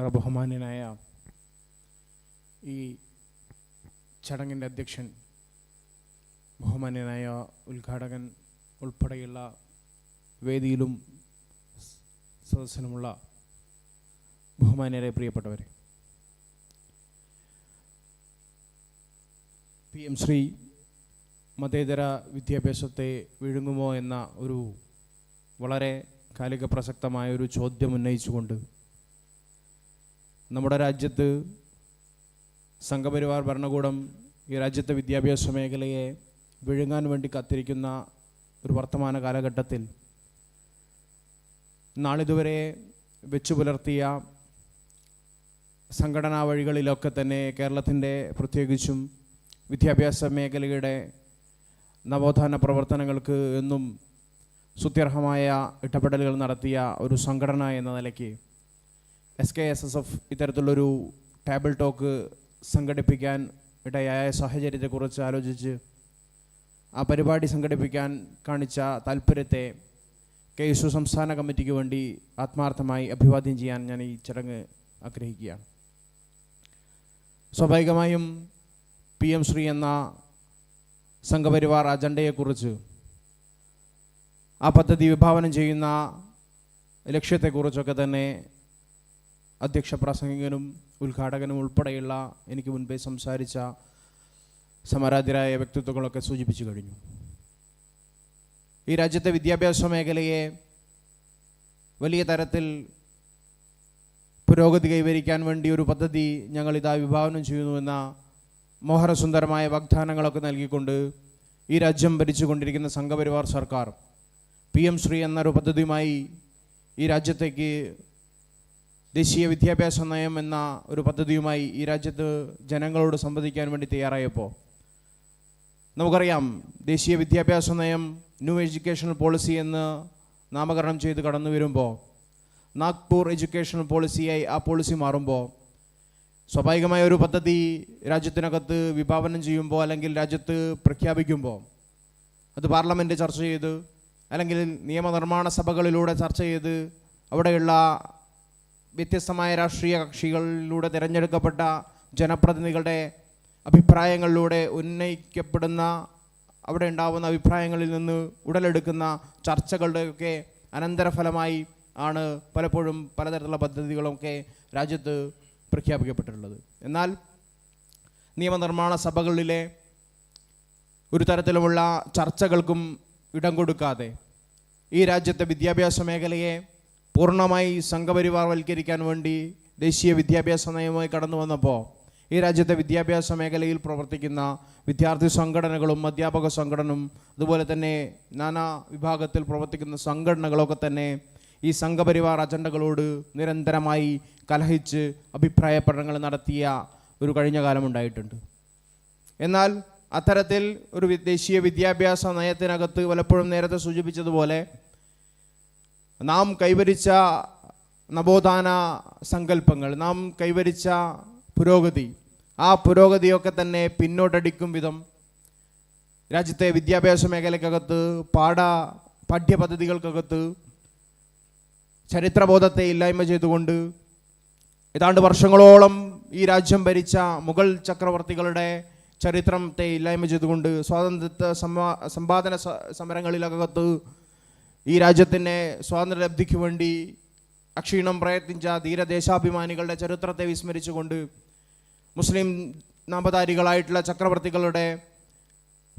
ഏറെ ബഹുമാന്യനായ ഈ ചടങ്ങിന്റെ അധ്യക്ഷൻ ബഹുമാന്യനായ ഉദ്ഘാടകൻ ഉൾപ്പെടെയുള്ള വേദിയിലും സദസ്സിലുമുള്ള ബഹുമാന്യരെ പ്രിയപ്പെട്ടവരെ പി എം ശ്രീ മതേതര വിദ്യാഭ്യാസത്തെ വിഴുങ്ങുമോ എന്ന ഒരു വളരെ കാലിക പ്രസക്തമായ ഒരു ചോദ്യം ഉന്നയിച്ചുകൊണ്ട് നമ്മുടെ രാജ്യത്ത് സംഘപരിവാർ ഭരണകൂടം ഈ രാജ്യത്തെ വിദ്യാഭ്യാസ മേഖലയെ വിഴുങ്ങാൻ വേണ്ടി കത്തിരിക്കുന്ന ഒരു വർത്തമാന കാലഘട്ടത്തിൽ നാളിതുവരെ വെച്ചു പുലർത്തിയ സംഘടനാ വഴികളിലൊക്കെ തന്നെ കേരളത്തിന്റെ പ്രത്യേകിച്ചും വിദ്യാഭ്യാസ മേഖലയുടെ നവോത്ഥാന പ്രവർത്തനങ്ങൾക്ക് എന്നും സുത്യർഹമായ ഇടപെടലുകൾ നടത്തിയ ഒരു സംഘടന എന്ന നിലയ്ക്ക് S K S S F ഇത്തരത്തിലുള്ളൊരു ടേബിൾ ടോക്ക് സംഘടിപ്പിക്കാൻ ഇടയായ സാഹചര്യത്തെക്കുറിച്ച് ആലോചിച്ച് ആ പരിപാടി സംഘടിപ്പിക്കാൻ കാണിച്ച താല്പര്യത്തെ കെ യു സംസ്ഥാന കമ്മിറ്റിക്ക് വേണ്ടി ആത്മാർത്ഥമായി അഭിവാദ്യം ചെയ്യാൻ ഞാൻ ഈ ചടങ്ങ് ആഗ്രഹിക്കുകയാണ്. സ്വാഭാവികമായും പി എം ശ്രീ എന്ന സംഘപരിവാർ അജണ്ടയെക്കുറിച്ച് ആ പദ്ധതി വിഭാവനം ചെയ്യുന്ന ലക്ഷ്യത്തെക്കുറിച്ചൊക്കെ തന്നെ അധ്യക്ഷ പ്രസംഗികനും ഉദ്ഘാടകനും ഉൾപ്പെടെയുള്ള എനിക്ക് മുൻപേ സംസാരിച്ച സമരാധിരായ വ്യക്തിത്വങ്ങളൊക്കെ സൂചിപ്പിച്ചു കഴിഞ്ഞു. ഈ രാജ്യത്തെ വിദ്യാഭ്യാസ മേഖലയെ വലിയ തരത്തിൽ പുരോഗതി കൈവരിക്കാൻ വേണ്ടി ഒരു പദ്ധതി ഞങ്ങൾ ഇതാ വിഭാവനം ചെയ്യുന്നുവെന്ന മോഹനസുന്ദരമായ വാഗ്ദാനങ്ങളൊക്കെ നൽകിക്കൊണ്ട് ഈ രാജ്യം ഭരിച്ചുകൊണ്ടിരിക്കുന്ന സംഘപരിവാർ സർക്കാർ പി എം ശ്രീ എന്നൊരു പദ്ധതിയുമായി ഈ രാജ്യത്തേക്ക് ദേശീയ വിദ്യാഭ്യാസ നയം എന്ന ഒരു പദ്ധതിയുമായി ഈ രാജ്യത്ത് ജനങ്ങളോട് സംവദിക്കാൻ വേണ്ടി തയ്യാറായപ്പോൾ നമുക്കറിയാം ദേശീയ വിദ്യാഭ്യാസ നയം ന്യൂ എഡ്യൂക്കേഷണൽ പോളിസി എന്ന് നാമകരണം ചെയ്ത് കടന്നു വരുമ്പോൾ നാഗ്പൂർ എഡ്യൂക്കേഷണൽ പോളിസിയായി ആ പോളിസി മാറുമ്പോൾ സ്വാഭാവികമായ ഒരു പദ്ധതി രാജ്യത്തിനകത്ത് വിഭാവനം ചെയ്യുമ്പോൾ അല്ലെങ്കിൽ രാജ്യത്ത് പ്രഖ്യാപിക്കുമ്പോൾ അത് പാർലമെന്റ് ചർച്ച ചെയ്ത് അല്ലെങ്കിൽ നിയമനിർമ്മാണ സഭകളിലൂടെ ചർച്ച ചെയ്ത് അവിടെയുള്ള വ്യത്യസ്തമായ രാഷ്ട്രീയ കക്ഷികളിലൂടെ തിരഞ്ഞെടുക്കപ്പെട്ട ജനപ്രതിനിധികളുടെ അഭിപ്രായങ്ങളിലൂടെ ഉന്നയിക്കപ്പെടുന്ന അവിടെ ഉണ്ടാവുന്ന അഭിപ്രായങ്ങളിൽ നിന്ന് ഉടലെടുക്കുന്ന ചർച്ചകളുടെയൊക്കെ അനന്തരഫലമായി ആണ് പലപ്പോഴും പലതരത്തിലുള്ള പദ്ധതികളൊക്കെ രാജ്യത്ത് പ്രഖ്യാപിക്കപ്പെട്ടിട്ടുള്ളത്. എന്നാൽ നിയമനിർമ്മാണ സഭകളിലെ ഒരു തരത്തിലുമുള്ള ചർച്ചകൾക്കും ഇടം കൊടുക്കാതെ ഈ രാജ്യത്തെ വിദ്യാഭ്യാസ മേഖലയെ പൂർണമായി സംഘപരിവാർവൽക്കരിക്കാൻ വേണ്ടി ദേശീയ വിദ്യാഭ്യാസ നയമായി കടന്നു വന്നപ്പോൾ ഈ രാജ്യത്തെ വിദ്യാഭ്യാസ മേഖലയിൽ പ്രവർത്തിക്കുന്ന വിദ്യാർത്ഥി സംഘടനകളും അധ്യാപക സംഘടനയും അതുപോലെ തന്നെ നാനാ വിഭാഗത്തിൽ പ്രവർത്തിക്കുന്ന സംഘടനകളൊക്കെ തന്നെ ഈ സംഘപരിവാർ അജണ്ടകളോട് നിരന്തരമായി കലഹിച്ച് അഭിപ്രായ പഠനങ്ങൾ നടത്തിയ ഒരു കഴിഞ്ഞ കാലമുണ്ടായിട്ടുണ്ട് എന്നാൽ അത്തരത്തിൽ ഒരു ദേശീയ വിദ്യാഭ്യാസ നയത്തിനകത്ത് പലപ്പോഴും നേരത്തെ സൂചിപ്പിച്ചതുപോലെ നാം കൈവരിച്ച നവോത്ഥാന സങ്കല്പങ്ങൾ നാം കൈവരിച്ച പുരോഗതി ആ പുരോഗതിയൊക്കെ തന്നെ പിന്നോട്ടടിക്കും വിധം രാജ്യത്തെ വിദ്യാഭ്യാസ മേഖലയ്ക്കകത്ത് പാഠ പാഠ്യപദ്ധതികൾക്കകത്ത് ചരിത്രബോധത്തെ ഇല്ലായ്മ ചെയ്തുകൊണ്ട് ഏതാണ്ട് വർഷങ്ങളോളം ഈ രാജ്യം ഭരിച്ച മുഗൾ ചക്രവർത്തികളുടെ ചരിത്രത്തെ ഇല്ലായ്മ ചെയ്തുകൊണ്ട് സ്വാതന്ത്ര്യ സമ്പാ സമ്പാദന സമരങ്ങളിലകത്ത് ഈ രാജ്യത്തിന്റെ സ്വാതന്ത്ര്യലബ്ധിക്ക് വേണ്ടി അക്ഷീണം പ്രയത്നിച്ച ധീരദേശാഭിമാനികളുടെ ചരിത്രത്തെ വിസ്മരിച്ചുകൊണ്ട് മുസ്ലിം നാമധാരികളായിട്ടുള്ള ചക്രവർത്തികളുടെ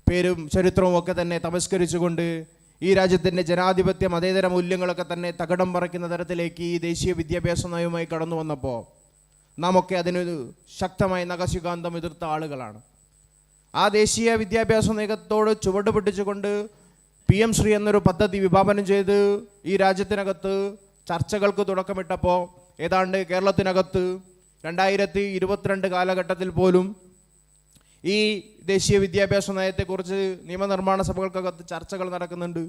പേരും ചരിത്രവും ഒക്കെ തന്നെ തമസ്കരിച്ചുകൊണ്ട് ഈ രാജ്യത്തിന്റെ ജനാധിപത്യ മതേതര മൂല്യങ്ങളൊക്കെ തന്നെ തകടം പറിക്കുന്ന തരത്തിലേക്ക് ഈ ദേശീയ വിദ്യാഭ്യാസ നയവുമായി കടന്നു വന്നപ്പോൾ നാം ഒക്കെ അതിനൊരു ശക്തമായ നഖശുകാന്തം എതിർത്ത ആളുകളാണ്. ആ ദേശീയ വിദ്യാഭ്യാസ നയത്തോട് ചുവട് പിടിച്ചുകൊണ്ട് പി എം ശ്രീ എന്നൊരു പദ്ധതി വിഭാവനം ചെയ്ത് ഈ രാജ്യത്തിനകത്ത് ചർച്ചകൾക്ക് തുടക്കമിട്ടപ്പോൾ ഏതാണ്ട് കേരളത്തിനകത്ത് രണ്ടായിരത്തി ഇരുപത്തിരണ്ട് കാലഘട്ടത്തിൽ പോലും ഈ ദേശീയ വിദ്യാഭ്യാസ നയത്തെക്കുറിച്ച് നിയമനിർമ്മാണ സഭകൾക്കകത്ത് ചർച്ചകൾ നടക്കുന്നുണ്ട്.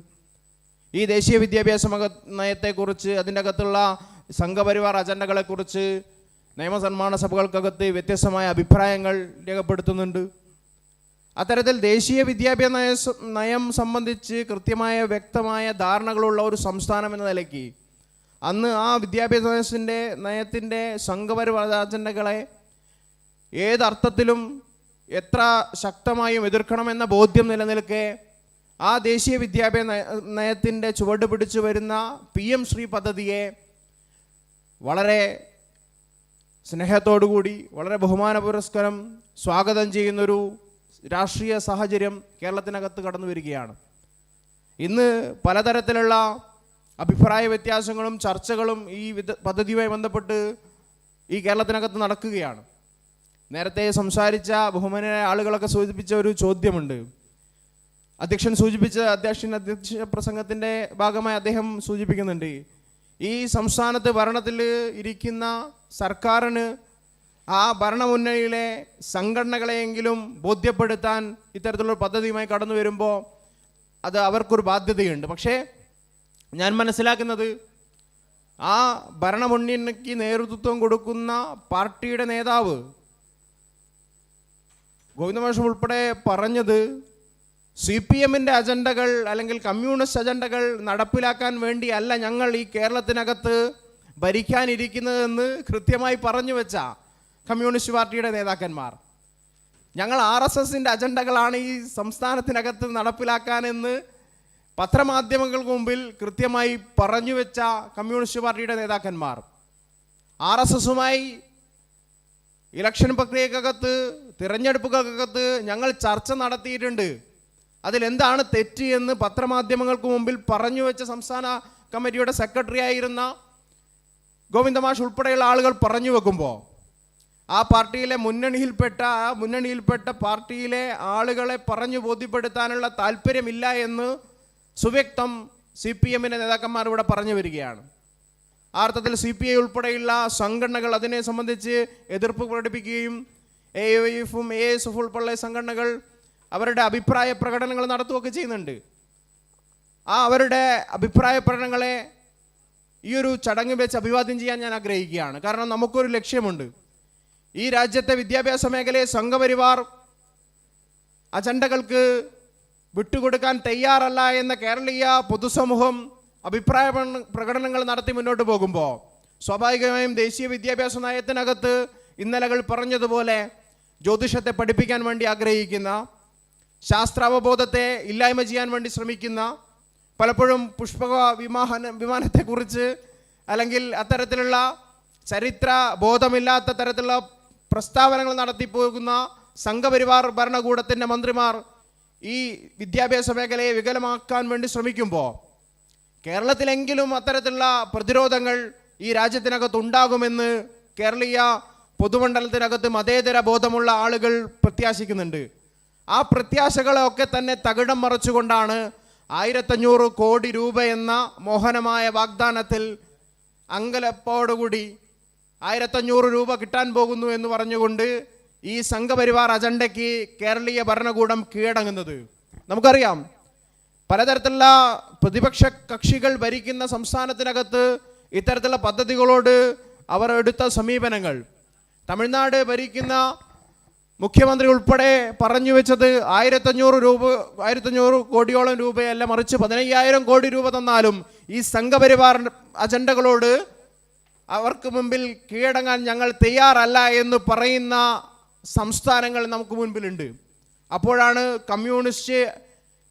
ഈ ദേശീയ വിദ്യാഭ്യാസ നയത്തെക്കുറിച്ച് അതിന്റെ അകത്തുള്ള സംഘപരിവാർ അജണ്ടകളെക്കുറിച്ച് നിയമനിർമ്മാണ സഭകൾക്കകത്ത് വ്യത്യസ്തമായ അഭിപ്രായങ്ങൾ രേഖപ്പെടുത്തുന്നുണ്ട്. അത്തരത്തിൽ ദേശീയ വിദ്യാഭ്യാസ നയ നയം സംബന്ധിച്ച് കൃത്യമായ വ്യക്തമായ ധാരണകളുള്ള ഒരു സംസ്ഥാനം എന്ന നിലയ്ക്ക് അന്ന് ആ വിദ്യാഭ്യാസത്തിന്റെ നയത്തിന്റെ സംഘപരിവാര അജണ്ടകളെ ഏതർത്ഥത്തിലും എത്ര ശക്തമായും എതിർക്കണമെന്ന ബോധ്യം നിലനിൽക്കെ ആ ദേശീയ വിദ്യാഭ്യാസ നയ- നയത്തിന്റെ ചുവട് പിടിച്ചു വരുന്ന പി എം ശ്രീ പദ്ധതിയെ വളരെ സ്നേഹത്തോടുകൂടി വളരെ ബഹുമാന പുരസ്കാരം സ്വാഗതം ചെയ്യുന്നൊരു രാഷ്ട്രീയ സാഹചര്യം കേരളത്തിനകത്ത് കടന്നു വരികയാണ്. ഇന്ന് പലതരത്തിലുള്ള അഭിപ്രായ വ്യത്യാസങ്ങളും ചർച്ചകളും ഈ വിധ പദ്ധതിയുമായി ബന്ധപ്പെട്ട് ഈ കേരളത്തിനകത്ത് നടക്കുകയാണ്. നേരത്തെ സംസാരിച്ച ബഹുമാനായ ആളുകളൊക്കെ സൂചിപ്പിച്ച ഒരു ചോദ്യമുണ്ട്. അധ്യക്ഷൻ സൂചിപ്പിച്ച അധ്യക്ഷൻ അധ്യക്ഷ പ്രസംഗത്തിന്റെ ഭാഗമായി അദ്ദേഹം സൂചിപ്പിക്കുന്നുണ്ട് ഈ സംസ്ഥാനത്ത് ഭരണത്തിൽ ഇരിക്കുന്ന സർക്കാരിന് ആ ഭരണമുന്നണിയിലെ സംഘടനകളെയെങ്കിലും ബോധ്യപ്പെടുത്താൻ ഇത്തരത്തിലുള്ള പദ്ധതിയുമായി കടന്നു വരുമ്പോൾ അത് അവർക്കൊരു ബാധ്യതയുണ്ട്. പക്ഷേ ഞാൻ മനസ്സിലാക്കുന്നത് ആ ഭരണമുന്നണിക്ക് നേതൃത്വം കൊടുക്കുന്ന പാർട്ടിയുടെ നേതാവ് ഗോവിന്ദമാഷം ഉൾപ്പെടെ പറഞ്ഞത് സി പി എമ്മിന്റെ അജണ്ടകൾ അല്ലെങ്കിൽ കമ്മ്യൂണിസ്റ്റ് അജണ്ടകൾ നടപ്പിലാക്കാൻ വേണ്ടിയല്ല ഞങ്ങൾ ഈ കേരളത്തിനകത്ത് ഭരിക്കാനിരിക്കുന്നതെന്ന് കൃത്യമായി പറഞ്ഞു വെച്ച. കമ്മ്യൂണിസ്റ്റ് പാർട്ടിയുടെ നേതാക്കന്മാർ. ഞങ്ങൾ ആർ എസ് എസിന്റെ അജണ്ടകളാണ് ഈ സംസ്ഥാനത്തിനകത്ത് നടപ്പിലാക്കാനെന്ന് പത്രമാധ്യമങ്ങൾക്ക് മുമ്പിൽ കൃത്യമായി പറഞ്ഞു വെച്ച കമ്മ്യൂണിസ്റ്റ് പാർട്ടിയുടെ നേതാക്കന്മാർ. ആർ എസ് എസുമായി ഇലക്ഷൻ പ്രക്രിയക്കകത്ത് തിരഞ്ഞെടുപ്പുകൾക്കകത്ത് ഞങ്ങൾ ചർച്ച നടത്തിയിട്ടുണ്ട്. അതിലെന്താണ് തെറ്റ് എന്ന് പത്രമാധ്യമങ്ങൾക്ക് മുമ്പിൽ പറഞ്ഞു വെച്ച സംസ്ഥാന കമ്മിറ്റിയുടെ സെക്രട്ടറി ആയിരുന്ന ഗോവിന്ദമാഷ് ഉൾപ്പെടെയുള്ള ആളുകൾ പറഞ്ഞു വെക്കുമ്പോൾ ആ പാർട്ടിയിലെ മുന്നണിയിൽപ്പെട്ട ആ മുന്നണിയിൽപ്പെട്ട പാർട്ടിയിലെ ആളുകളെ പറഞ്ഞു ബോധ്യപ്പെടുത്താനുള്ള താല്പര്യമില്ല എന്ന് സുവ്യക്തം സി പി എമ്മിന്റെ നേതാക്കന്മാർ ഇവിടെ പറഞ്ഞു വരികയാണ്. ആ അർത്ഥത്തിൽ സി പി ഐ ഉൾപ്പെടെയുള്ള സംഘടനകൾ അതിനെ സംബന്ധിച്ച് എതിർപ്പ് പ്രകടിപ്പിക്കുകയും എ എഫും എ എസ് എഫ് ഉൾപ്പെടെയുള്ള സംഘടനകൾ അവരുടെ അഭിപ്രായ പ്രകടനങ്ങൾ നടത്തുകയൊക്കെ ചെയ്യുന്നുണ്ട്. ആ അവരുടെ അഭിപ്രായ പ്രകടനങ്ങളെ ഈ ഒരു ചടങ്ങ് വെച്ച് അഭിവാദ്യം ചെയ്യാൻ ഞാൻ ആഗ്രഹിക്കുകയാണ്. കാരണം നമുക്കൊരു ലക്ഷ്യമുണ്ട്. ഈ രാജ്യത്തെ വിദ്യാഭ്യാസ മേഖലയെ സംഘപരിവാർ അജണ്ടകൾക്ക് വിട്ടുകൊടുക്കാൻ തയ്യാറല്ല എന്ന കേരളീയ പൊതുസമൂഹം അഭിപ്രായ പ്രകടനങ്ങൾ നടത്തി മുന്നോട്ട് പോകുമ്പോൾ സ്വാഭാവികമായും ദേശീയ വിദ്യാഭ്യാസ നയത്തിനകത്ത് ഇന്നലകൾ പറഞ്ഞതുപോലെ ജ്യോതിഷത്തെ പഠിപ്പിക്കാൻ വേണ്ടി ആഗ്രഹിക്കുന്ന ശാസ്ത്രാവബോധത്തെ ഇല്ലായ്മ ചെയ്യാൻ വേണ്ടി ശ്രമിക്കുന്ന പലപ്പോഴും പുഷ്പക വിമാന വിമാനത്തെക്കുറിച്ച് അല്ലെങ്കിൽ അത്തരത്തിലുള്ള ചരിത്ര ബോധമില്ലാത്ത തരത്തിലുള്ള പ്രസ്താവനകൾ നടത്തിപ്പോകുന്ന സംഘപരിവാർ ഭരണകൂടത്തിന്റെ മന്ത്രിമാർ ഈ വിദ്യാഭ്യാസ മേഖലയെ വികലമാക്കാൻ വേണ്ടി ശ്രമിക്കുമ്പോൾ കേരളത്തിലെങ്കിലും അത്തരത്തിലുള്ള പ്രതിരോധങ്ങൾ ഈ രാജ്യത്തിനകത്ത് ഉണ്ടാകുമെന്ന് കേരളീയ പൊതുമണ്ഡലത്തിനകത്ത് മതേതര ബോധമുള്ള ആളുകൾ പ്രത്യാശിക്കുന്നുണ്ട്. ആ പ്രത്യാശകളൊക്കെ തന്നെ തകിടം മറിച്ചുകൊണ്ടാണ് ആയിരത്തഞ്ഞൂറ് കോടി രൂപ എന്ന മോഹനമായ വാഗ്ദാനത്തിൽ അങ്കലപ്പോടുകൂടി ആയിരത്തഞ്ഞൂറ് രൂപ കിട്ടാൻ പോകുന്നു എന്ന് പറഞ്ഞുകൊണ്ട് ഈ സംഘപരിവാർ അജണ്ടയ്ക്ക് കേരളീയ ഭരണകൂടം കീഴടങ്ങുന്നത്. നമുക്കറിയാം പലതരത്തിലുള്ള പ്രതിപക്ഷ കക്ഷികൾ ഭരിക്കുന്ന സംസ്ഥാനത്തിനകത്ത് ഇത്തരത്തിലുള്ള പദ്ധതികളോട് അവർ എടുത്ത സമീപനങ്ങൾ. തമിഴ്നാട് ഭരിക്കുന്ന മുഖ്യമന്ത്രി ഉൾപ്പെടെ പറഞ്ഞു വെച്ചത് ആയിരത്തഞ്ഞൂറ് രൂപ ആയിരത്തഞ്ഞൂറ് കോടിയോളം രൂപയല്ല മറിച്ച് പതിനയ്യായിരം കോടി രൂപ തന്നാലും ഈ സംഘപരിവാർ അജണ്ടകളോട് അവർക്ക് മുമ്പിൽ കീഴടങ്ങാൻ ഞങ്ങൾ തയ്യാറല്ല എന്ന് പറയുന്ന സംസ്ഥാനങ്ങൾ നമുക്ക് മുൻപിലുണ്ട്. അപ്പോഴാണ് കമ്മ്യൂണിസ്റ്റ്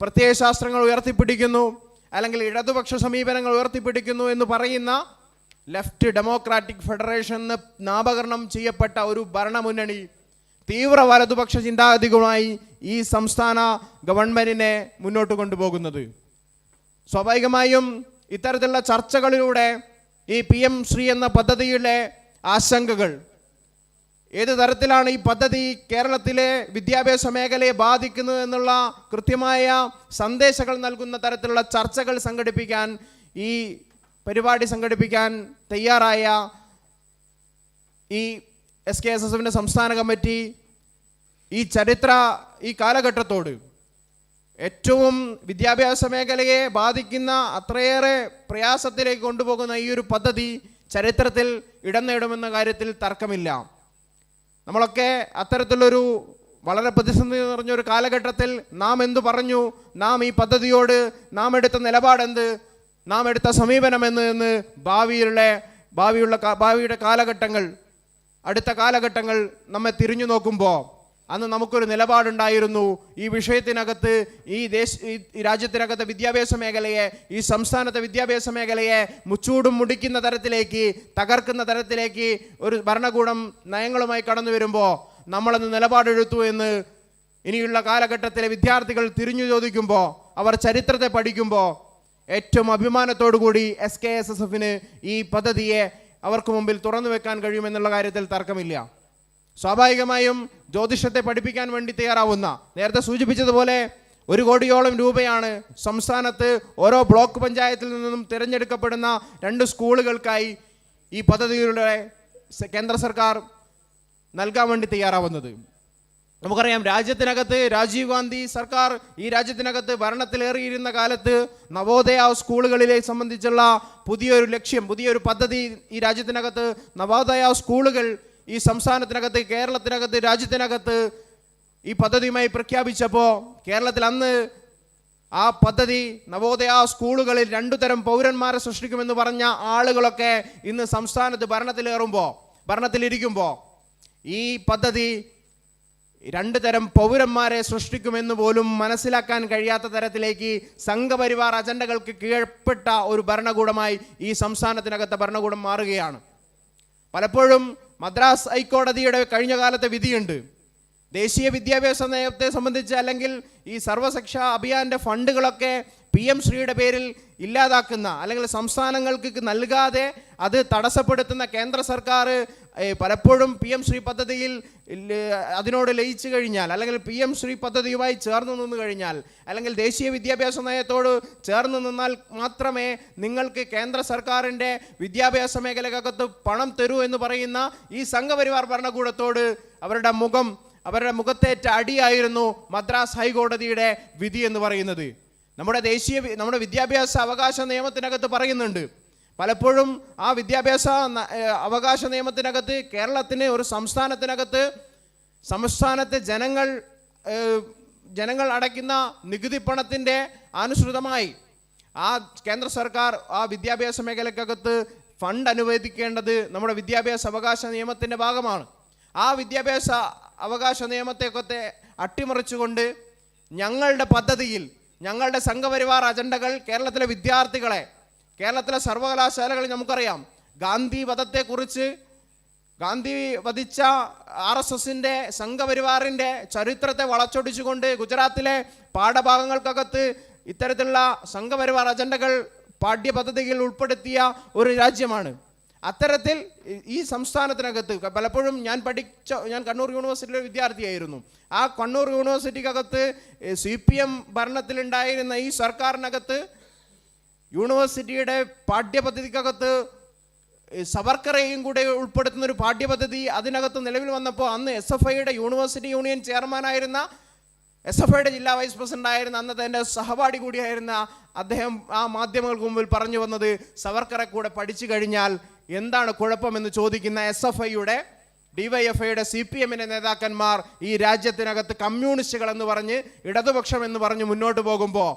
പ്രത്യയശാസ്ത്രങ്ങൾ ഉയർത്തിപ്പിടിക്കുന്നു അല്ലെങ്കിൽ ഇടതുപക്ഷ സമീപനങ്ങൾ ഉയർത്തിപ്പിടിക്കുന്നു എന്ന് പറയുന്ന ലെഫ്റ്റ് ഡെമോക്രാറ്റിക് ഫെഡറേഷൻ എന്ന് നാമകരണം ചെയ്യപ്പെട്ട ഒരു ഭരണമുന്നണി തീവ്ര വലതുപക്ഷ ചിന്താഗതികളുമായി ഈ സംസ്ഥാന ഗവൺമെന്റിനെ മുന്നോട്ട് കൊണ്ടുപോകുന്നത്. സ്വാഭാവികമായും ഇത്തരത്തിലുള്ള ചർച്ചകളിലൂടെ ഈ പി എം ശ്രീ എന്ന പദ്ധതിയിലെ ആശങ്കകൾ. ഏത് തരത്തിലാണ് ഈ പദ്ധതി കേരളത്തിലെ വിദ്യാഭ്യാസ മേഖലയെ ബാധിക്കുന്നത് എന്നുള്ള കൃത്യമായ സന്ദേശങ്ങൾ നൽകുന്ന തരത്തിലുള്ള ചർച്ചകൾ സംഘടിപ്പിക്കാൻ ഈ പരിപാടി സംഘടിപ്പിക്കാൻ തയ്യാറായ ഈ എസ് കെ എസ് എസ് എഫിന്റെ സംസ്ഥാന കമ്മിറ്റി ഈ ചരിത്ര ഈ കാലഘട്ടത്തോട് ഏറ്റവും വിദ്യാഭ്യാസ മേഖലയെ ബാധിക്കുന്ന അത്രയേറെ പ്രയാസത്തിലേക്ക് കൊണ്ടുപോകുന്ന ഈ ഒരു പദ്ധതി ചരിത്രത്തിൽ ഇടം നേടുമെന്ന കാര്യത്തിൽ തർക്കമില്ല. നമ്മളൊക്കെ അത്തരത്തിലൊരു വളരെ പ്രതിസന്ധി നിറഞ്ഞൊരു കാലഘട്ടത്തിൽ നാം എന്തു പറഞ്ഞു? നാം ഈ പദ്ധതിയോട് നാം എടുത്ത നിലപാടെന്ത്? നാം എടുത്ത സമീപനം എന്ന് എന്ന് ഭാവിയിലുള്ള ഭാവിയുള്ള ഭാവിയുടെ കാലഘട്ടങ്ങൾ അടുത്ത കാലഘട്ടങ്ങൾ നമ്മെ തിരിഞ്ഞു നോക്കുമ്പോൾ അന്ന് നമുക്കൊരു നിലപാടുണ്ടായിരുന്നു. ഈ വിഷയത്തിനകത്ത് ഈ ദേശ ഈ രാജ്യത്തിനകത്തെ വിദ്യാഭ്യാസ മേഖലയെ ഈ സംസ്ഥാനത്തെ വിദ്യാഭ്യാസ മേഖലയെ മുച്ചൂടും മുടിക്കുന്ന തരത്തിലേക്ക് തകർക്കുന്ന തരത്തിലേക്ക് ഒരു ഭരണകൂടം നയങ്ങളുമായി കടന്നു വരുമ്പോൾ നമ്മളന്ന് നിലപാടെടുത്തു എന്ന് ഇനിയുള്ള കാലഘട്ടത്തിലെ വിദ്യാർത്ഥികൾ തിരിഞ്ഞു ചോദിക്കുമ്പോൾ അവർ ചരിത്രത്തെ പഠിക്കുമ്പോൾ ഏറ്റവും അഭിമാനത്തോടു കൂടി എസ് കെ എസ് എസ് എഫിന് ഈ പദ്ധതിയെ അവർക്ക് മുമ്പിൽ തുറന്നു വെക്കാൻ കഴിയുമെന്നുള്ള കാര്യത്തിൽ തർക്കമില്ല. സ്വാഭാവികമായും ജ്യോതിഷത്തെ പഠിപ്പിക്കാൻ വേണ്ടി തയ്യാറാവുന്ന നേരത്തെ സൂചിപ്പിച്ചതുപോലെ ഒരു കോടിയോളം രൂപയാണ് സംസ്ഥാനത്ത് ഓരോ ബ്ലോക്ക് പഞ്ചായത്തിൽ നിന്നും തിരഞ്ഞെടുക്കപ്പെടുന്ന രണ്ട് സ്കൂളുകൾക്കായി ഈ പദ്ധതിയുടെ കേന്ദ്ര സർക്കാർ നൽകാൻ വേണ്ടി തയ്യാറാവുന്നത്. നമുക്കറിയാം രാജ്യത്തിനകത്ത് രാജീവ് ഗാന്ധി സർക്കാർ ഈ രാജ്യത്തിനകത്ത് ഭരണത്തിലേറിയിരുന്ന കാലത്ത് നവോദയ സ്കൂളുകളിലെ സംബന്ധിച്ചുള്ള പുതിയൊരു ലക്ഷ്യം പുതിയൊരു പദ്ധതി ഈ രാജ്യത്തിനകത്ത് നവോദയ സ്കൂളുകൾ ഈ സംസ്ഥാനത്തിനകത്ത് കേരളത്തിനകത്ത് രാജ്യത്തിനകത്ത് ഈ പദ്ധതിയുമായി പ്രഖ്യാപിച്ചപ്പോൾ കേരളത്തിൽ അന്ന് ആ പദ്ധതി നവോദയ സ്കൂളുകളിൽ രണ്ടു തരം പൗരന്മാരെ സൃഷ്ടിക്കുമെന്ന് പറഞ്ഞ ആളുകളൊക്കെ ഇന്ന് സംസ്ഥാനത്ത് ഭരണത്തിലേറുമ്പോൾ ഭരണത്തിലിരിക്കുമ്പോൾ ഈ പദ്ധതി രണ്ട് തരം പൗരന്മാരെ സൃഷ്ടിക്കുമെന്ന് പോലും മനസ്സിലാക്കാൻ കഴിയാത്ത തരത്തിലേക്ക് സംഘപരിവാർ അജണ്ടകൾക്ക് കീഴ്പ്പെട്ട ഒരു ഭരണകൂടമായി ഈ സംസ്ഥാനത്തിനകത്തെ ഭരണകൂടം മാറുകയാണ്. പലപ്പോഴും മദ്രാസ് ഹൈക്കോടതിയുടെ കഴിഞ്ഞ കാലത്തെ വിധിയുണ്ട്. ദേശീയ വിദ്യാഭ്യാസ നയത്തെ സംബന്ധിച്ച് അല്ലെങ്കിൽ ഈ സർവശിക്ഷ അഭിയാന്റെ ഫണ്ടുകളൊക്കെ പി എം ശ്രീയുടെ പേരിൽ ഇല്ലാതാക്കുന്ന അല്ലെങ്കിൽ സംസ്ഥാനങ്ങൾക്ക് നൽകാതെ അത് തടസ്സപ്പെടുത്തുന്ന കേന്ദ്ര സർക്കാർ പലപ്പോഴും പി എം ശ്രീ പദ്ധതിയിൽ അതിനോട് ലയിച്ചു കഴിഞ്ഞാൽ അല്ലെങ്കിൽ പി എം ശ്രീ പദ്ധതിയുമായി ചേർന്ന് നിന്ന് കഴിഞ്ഞാൽ അല്ലെങ്കിൽ ദേശീയ വിദ്യാഭ്യാസ നയത്തോട് ചേർന്ന് നിന്നാൽ മാത്രമേ നിങ്ങൾക്ക് കേന്ദ്ര സർക്കാരിന്റെ വിദ്യാഭ്യാസ മേഖലകത്ത് പണം തരൂ എന്ന് പറയുന്ന ഈ സംഘപരിവാർ ഭരണകൂടത്തോട് അവരുടെ മുഖം അവരുടെ മുഖത്തേറ്റ അടിയായിരുന്നു മദ്രാസ് ഹൈക്കോടതിയുടെ വിധി എന്ന് പറയുന്നത്. നമ്മുടെ ദേശീയ നമ്മുടെ വിദ്യാഭ്യാസ അവകാശ നിയമത്തിനകത്ത് പറയുന്നുണ്ട് പലപ്പോഴും ആ വിദ്യാഭ്യാസ അവകാശ നിയമത്തിനകത്ത് കേരളത്തിന് ഒരു സംസ്ഥാനത്തിനകത്ത് സംസ്ഥാനത്തെ ജനങ്ങൾ ജനങ്ങൾ അടയ്ക്കുന്ന നികുതി പണത്തിന്റെ അനുസൃതമായി ആ കേന്ദ്ര സർക്കാർ ആ വിദ്യാഭ്യാസ മേഖലക്കകത്ത് ഫണ്ട് അനുവദിക്കേണ്ടത് നമ്മുടെ വിദ്യാഭ്യാസ അവകാശ നിയമത്തിന്റെ ഭാഗമാണ്. ആ വിദ്യാഭ്യാസ അവകാശ നിയമത്തെയൊക്കെ അട്ടിമറിച്ചുകൊണ്ട് ഞങ്ങളുടെ പദ്ധതിയിൽ ഞങ്ങളുടെ സംഘപരിവാർ അജണ്ടകൾ കേരളത്തിലെ വിദ്യാർത്ഥികളെ കേരളത്തിലെ സർവകലാശാലകളിൽ നമുക്കറിയാം ഗാന്ധി വധത്തെക്കുറിച്ച് ഗാന്ധി വധിച്ച ആർ എസ് എസിന്റെ സംഘപരിവാറിന്റെ ചരിത്രത്തെ വളച്ചൊടിച്ചുകൊണ്ട് ഗുജറാത്തിലെ പാഠഭാഗങ്ങൾക്കകത്ത് ഇത്തരത്തിലുള്ള സംഘപരിവാർ അജണ്ടകൾ പാഠ്യപദ്ധതിയിൽ ഉൾപ്പെടുത്തിയ ഒരു രാജ്യമാണ്. അത്തരത്തിൽ ഈ- സംസ്ഥാനത്തിനകത്ത് പലപ്പോഴും ഞാൻ പഠിച്ച ഞാൻ കണ്ണൂർ യൂണിവേഴ്സിറ്റിയിലെ വിദ്യാർത്ഥിയായിരുന്നു. ആ കണ്ണൂർ യൂണിവേഴ്സിറ്റിക്കകത്ത് സി പി എം ഭരണത്തിലുണ്ടായിരുന്ന ഈ സർക്കാരിനകത്ത് യൂണിവേഴ്സിറ്റിയുടെ പാഠ്യപദ്ധതിക്കകത്ത് സവർക്കറേയും കൂടെ ഉൾപ്പെടുത്തുന്ന ഒരു പാഠ്യപദ്ധതി അതിനകത്ത് നിലവിൽ വന്നപ്പോൾ അന്ന് എസ് എഫ് ഐയുടെ യൂണിവേഴ്സിറ്റി യൂണിയൻ ചെയർമാനായിരുന്ന എസ് എഫ് ഐയുടെ ജില്ലാ വൈസ് പ്രസിഡന്റ് ആയിരുന്ന അന്നത്തെ എന്റെ സഹപാഠി കൂടിയായിരുന്ന അദ്ദേഹം ആ മാധ്യമങ്ങൾക്ക് മുമ്പിൽ പറഞ്ഞു വന്നത് സവർക്കറെ കൂടെ പഠിച്ചു കഴിഞ്ഞാൽ എന്താണ് കുഴപ്പമെന്ന് ചോദിക്കുന്ന എസ് എഫ് ഐയുടെ ഡിവൈഎഫ്ഐയുടെ സി പി എമ്മിന്റെ നേതാക്കന്മാർ ഈ രാജ്യത്തിനകത്ത് കമ്മ്യൂണിസ്റ്റുകൾ എന്ന് പറഞ്ഞ് ഇടതുപക്ഷം എന്ന് പറഞ്ഞ് മുന്നോട്ട് പോകുമ്പോൾ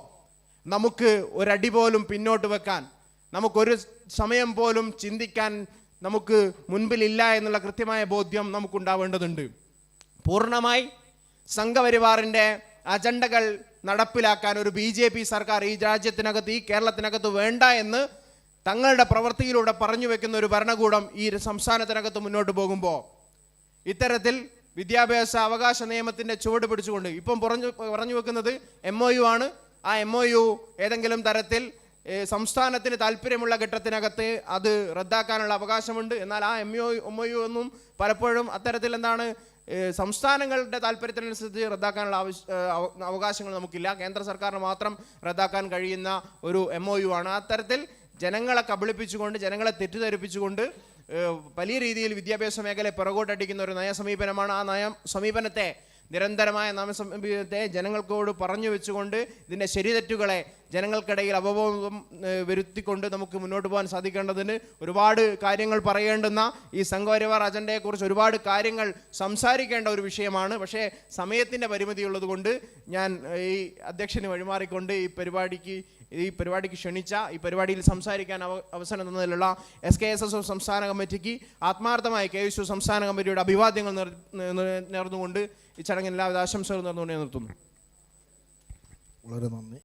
നമുക്ക് ഒരടി പോലും പിന്നോട്ട് വെക്കാൻ നമുക്കൊരു സമയം പോലും ചിന്തിക്കാൻ നമുക്ക് മുൻപിലില്ല എന്നുള്ള കൃത്യമായ ബോധ്യം നമുക്കുണ്ടാവേണ്ടതുണ്ട്. പൂർണമായി സംഘപരിവാറിന്റെ അജണ്ടകൾ നടപ്പിലാക്കാൻ ഒരു ബി ജെ പി സർക്കാർ ഈ രാജ്യത്തിനകത്ത് ഈ കേരളത്തിനകത്ത് വേണ്ട എന്ന് തങ്ങളുടെ പ്രവൃത്തിയിലൂടെ പറഞ്ഞു വെക്കുന്ന ഒരു ഭരണകൂടം ഈ സംസ്ഥാനത്തിനകത്ത് മുന്നോട്ട് പോകുമ്പോൾ ഇത്തരത്തിൽ വിദ്യാഭ്യാസ അവകാശ നിയമത്തിന്റെ ചുവട് പിടിച്ചുകൊണ്ട് ഇപ്പം പറഞ്ഞു പറഞ്ഞു വെക്കുന്നത് എം ഒ യു ആണ്. ആ എം ഒ യു ഏതെങ്കിലും തരത്തിൽ സംസ്ഥാനത്തിന് താല്പര്യമുള്ള ഘട്ടത്തിനകത്ത് അത് റദ്ദാക്കാനുള്ള അവകാശമുണ്ട്. എന്നാൽ ആ M O M O U ഒന്നും പലപ്പോഴും അത്തരത്തിൽ എന്താണ് സംസ്ഥാനങ്ങളുടെ താല്പര്യത്തിനനുസരിച്ച് റദ്ദാക്കാനുള്ള ആവശ്യ അവകാശങ്ങൾ നമുക്കില്ല. കേന്ദ്ര സർക്കാരിന് മാത്രം റദ്ദാക്കാൻ കഴിയുന്ന ഒരു എം ഒ യു ആണ്. അത്തരത്തിൽ ജനങ്ങളെ കബളിപ്പിച്ചുകൊണ്ട് ജനങ്ങളെ തെറ്റിദ്ധരിപ്പിച്ചുകൊണ്ട് വലിയ രീതിയിൽ വിദ്യാഭ്യാസ മേഖലയെ പിറകോട്ടടിക്കുന്ന ഒരു നയ സമീപനമാണ് ആ നയ സമീപനത്തെ നിരന്തരമായ നയമസമീപനത്തെ ജനങ്ങൾക്കോട് പറഞ്ഞു വെച്ചുകൊണ്ട് ഇതിന്റെ ശരിതെറ്റുകളെ ജനങ്ങൾക്കിടയിൽ അവബോധം വരുത്തിക്കൊണ്ട് നമുക്ക് മുന്നോട്ട് പോകാൻ സാധിക്കേണ്ടതിന് ഒരുപാട് കാര്യങ്ങൾ പറയേണ്ടുന്ന ഈ സംഘപരിവാർ അജണ്ടയെക്കുറിച്ച് ഒരുപാട് കാര്യങ്ങൾ സംസാരിക്കേണ്ട ഒരു വിഷയമാണ്. പക്ഷേ സമയത്തിന്റെ പരിമിതി ഉള്ളതുകൊണ്ട് ഞാൻ ഈ അധ്യക്ഷന് വഴിമാറിക്കൊണ്ട് ഈ പരിപാടിക്ക് ഈ പരിപാടിക്ക് ക്ഷണിച്ച ഈ പരിപാടിയിൽ സംസാരിക്കാൻ അവ അവസരം തന്നതിലുള്ള S K S S F സംസ്ഥാന കമ്മിറ്റിക്ക് ആത്മാർത്ഥമായി കെ എസ് യു സംസ്ഥാന കമ്മിറ്റിയുടെ അഭിവാദ്യങ്ങൾ നേർന്നുകൊണ്ട് ഈ ചടങ്ങിന് എല്ലാവിധ ആശംസകൾ നേർന്നുകൊണ്ട് ഞാൻ നിർത്തുന്നു. വളരെ നന്ദി.